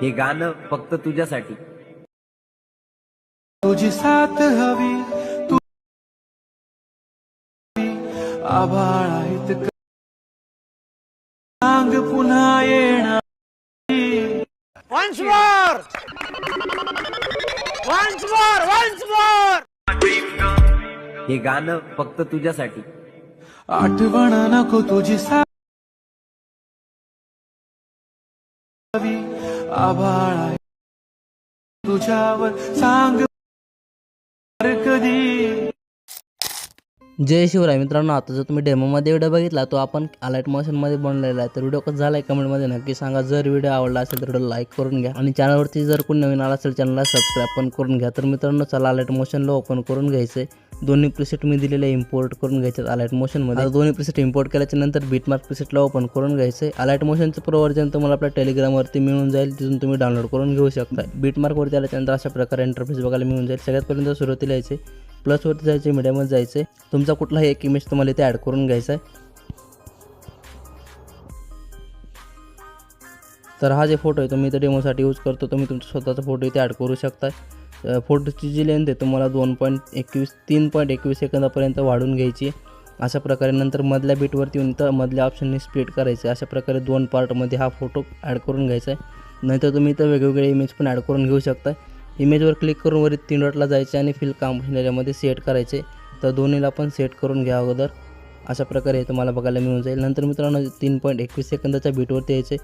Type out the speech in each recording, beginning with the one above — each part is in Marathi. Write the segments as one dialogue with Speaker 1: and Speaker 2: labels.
Speaker 1: हे गाणं फक्त तुझ्यासाठी
Speaker 2: तुझी साथ हवी तू आभाळ आहेत? सांग पुन्हा येणार
Speaker 3: Once more! Once more! Once more!
Speaker 1: हे गाणं फक्त तुझ्यासाठी
Speaker 2: आठवण नको तुझी साथ आभाळ आहे. तुझ्यावर सांग कधी.
Speaker 4: जय शिवराय मित्रांनो आता जर तुम्ही डेमोमध्ये व्हिडिओ बघितला तो आपण अलर्ट मोशनमध्ये बनलेला आहे. तर व्हिडिओ कसा झाला आहे कमेंटमध्ये नक्की सांगा. जर व्हिडिओ आवडला असेल तर व्हिडिओ लाईक करून घ्या. आणि चॅनलवरती जर कोणी नवीन आला असेल चॅनलला सबस्क्राईब पण करून घ्या. तर मित्रांनो चला अलर्ट मोशनला ओपन करून घ्यायचं आहे दोन्ही प्रिसेट मी दिलेल्या इम्पोर्ट करून घ्यायचे अलाइट मोशनमध्ये आता दोन्ही प्रिसेट इम्पोर्ट केल्याच्यानंतर बीटमार्क प्रिसेटला ओपन करून घ्यायचं आहे. अलाइट मोशनचं प्रवर्जन तुम्हाला आपल्या टेलिग्रामवरती मिळून जाईल तिथून तुम्ही डाउनलोड करून घेऊ शकता. बीटमार्कवरती आल्याच्यानंतर अशा प्रकारे इंटरफेस बघायला मिळून जाईल. सगळ्यात पर्यंत सुरुवातीला यायचे प्लसवरती जायचे मीडियममध्ये जायचे तुमचा कुठलाही एक इमेज तुम्हाला इथे ॲड करून घ्यायचा आहे. तर हा जे फोटो आहे तुम्ही इथे डेमोसाठी यूज करतो तुम्ही तुमचा स्वतःचा फोटो इथे ॲड करू शकता. फोटोची जी लेंथ आहे तुम्हाला दोन पॉईंट एकवीस तीन पॉईंट एकवीस सेकंदापर्यंत वाढून घ्यायची अशा प्रकारे नंतर मधल्या बीटवरती येऊन तर मधल्या ऑप्शनने स्प्लिट करायचं अशा प्रकारे दोन पार्टमध्ये हा फोटो ॲड करून घ्यायचा आहे. नाहीतर तुम्ही इथं वेगवेगळे इमेज पण ॲड करून घेऊ शकता. इमेजवर क्लिक करून वरील तीन डॉटला जायचे आणि फिल काम याच्यामध्ये सेट करायचे तर दोन्हीला पण सेट करून घ्या अगोदर. अशा प्रकारे तुम्हाला बघायला मिळून जाईल. नंतर मित्रांनो तीन पॉईंट एकवीस सेकंदाच्या बीटवरती यायचे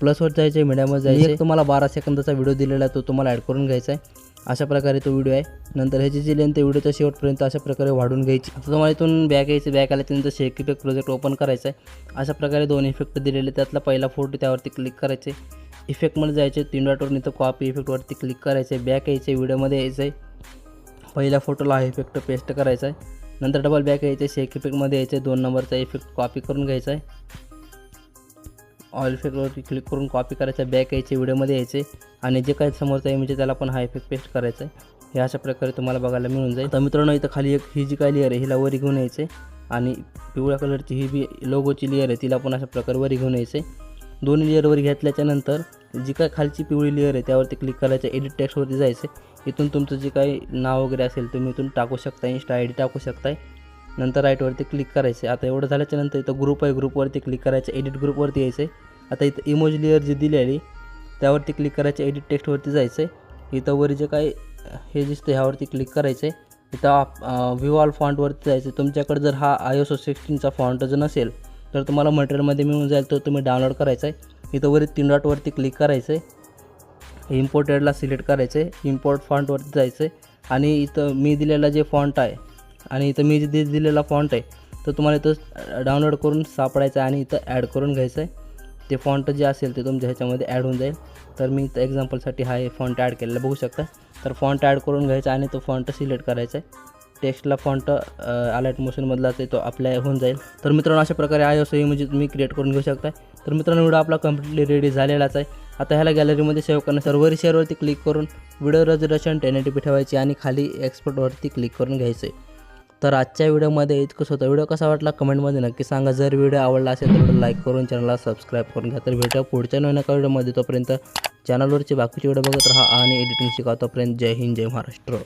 Speaker 4: प्लसवर जायचे मीडियामध्ये जायचे तुम्हाला बारा सेकंदाचा व्हिडिओ दिलेला आहे तो तुम्हाला ॲड करून घ्यायचा आहे. अशा प्रकारे तो व्हिडिओ आहे. नंतर ह्याची जी लेंथ आहे व्हिडिओच्या शेवटपर्यंत अशा प्रकारे वाढून घ्यायची. आता तुम्हाला इथून बॅक यायचं बॅक आल्याच्यानंतर शेक इफेक्ट प्रोजेक्ट ओपन करायचा आहे. अशा प्रकारे दोन इफेक्ट दिलेले त्यातला पहिला फोटो त्यावरती क्लिक करायचे इफेक्टमध्ये जायचे तीन डॉटवर इथं कॉपी इफेक्टवरती क्लिक करायचे बॅक यायचे व्हिडिओमध्ये यायचं आहे. पहिल्या फोटोला हा इफेक्ट पेस्ट करायचा आहे. नंतर डबल बॅक यायचे शेक इफेक्टमध्ये यायचे दोन नंबरचा इफेक्ट कॉपी करून घ्यायचा आहे. ऑइल इफेक्टवरती क्लिक करून कॉपी करायचा बॅक यायचे व्हिडिओमध्ये यायचे आणि जे काही समोरचा इमेज आहे म्हणजे त्याला पण हा इफेक्ट पेस्ट करायचा आहे हे अशा प्रकारे तुम्हाला बघायला मिळून जाईल. तर मित्रांनो इथं खाली एक ही जी काय लेअर आहे हिला वरी घेऊन यायचे आणि पिवळ्या कलरची ही बी लोगोची लेअर आहे तिला पण अशा प्रकारे वरी घेऊन यायचे दोन्ही लेअरवर घेतल्याच्या नंतर जी काय खालची पिवळी लेअर आहे त्यावरती क्लिक करायचं एडिट टेक्स्टवरती जायचं इथून तुमचं जे काही नाव वगैरे असेल तुम्ही इथून टाकू शकता इन्स्टा आय डी टाकू शकताय. नंतर राईटवरती क्लिक करायचे. आता एवढं झाल्याच्यानंतर इथं ग्रुप आहे ग्रुपवरती क्लिक करायचं एडिट ग्रुपवरती यायचं आहे आता इथं इमोज लेअर जी दिलेली त्यावरती क्लिक करायचं एडिट टेक्स्टवरती जायचं आहे इथं वरी जे काही हे दिसतं ह्यावरती क्लिक करायचं आहे इथं व्हिवॉल फॉन्टवरती जायचं आहे तुमच्याकडे जर हा आय एस ओ सिक्स्टीनचा फॉन्ट जर नसेल तर तुम्हाला मटेरियलमध्ये मिळून जाईल तो तुम्ही डाउनलोड करायचा आहे इथं वरी तीन डॉटवरती क्लिक करायचं आहे इम्पोर्टेडला सिलेक्ट करायचं आहे इम्पोर्ट फॉन्टवरती जायचं आहे आणि इथं मी दिलेला जे फॉन्ट आहे आणि इथं मी जे दिलेला फॉन्ट आहे तो तुम्हाला इथं डाउनलोड करून सापडायचा आहे आणि इथं ॲड करून घ्यायचं आहे ते फॉन्ट जे असेल ते तुमच्या ह्याच्यामध्ये ॲड होऊन जाईल. तर मी तर एक्झाम्पलसाठी हा हे फॉन्ट ॲड केलेला बघू शकता. तर फॉन्ट ॲड करून घ्यायचा आणि तो फॉन्ट सिलेक्ट करायचा आहे. टेक्स्टला फॉन्ट अलर्ट मोशनमधला ते तो अप्लाय होऊन जाईल. तर मित्रांनो अशा प्रकारे आय एस म्हणजे तुम्ही क्रिएट करून घेऊ शकता तर मित्रांनो व्हिडिओ आपला कम्प्लिटली रेडी झालेलाच आहे. आता ह्याला गॅलरीमध्ये सेव्ह करणं वरी शेअरवरती क्लिक करून व्हिडिओ रेझर्वेशन टेन एटी ठेवायची आणि खाली एक्सपोर्टवरती क्लिक करून घ्यायचं आहे तर आजच्या व्हिडिओमध्ये इतकंच होतं. व्हिडिओ कसा वाटला कमेंटमध्ये नक्की सांगा. जर व्हिडिओ आवडला असेल तर व्हिडिओ लाईक करून चॅनलला सबस्क्राईब करून घ्या. तर भेटा पुढच्या नवीन एका व्हिडिओमध्ये. तोपर्यंत चॅनलवरची बाकीची व्हिडिओ बघत राहा आणि एडिटिंग शिका. तोपर्यंत जय हिंद जय महाराष्ट्र.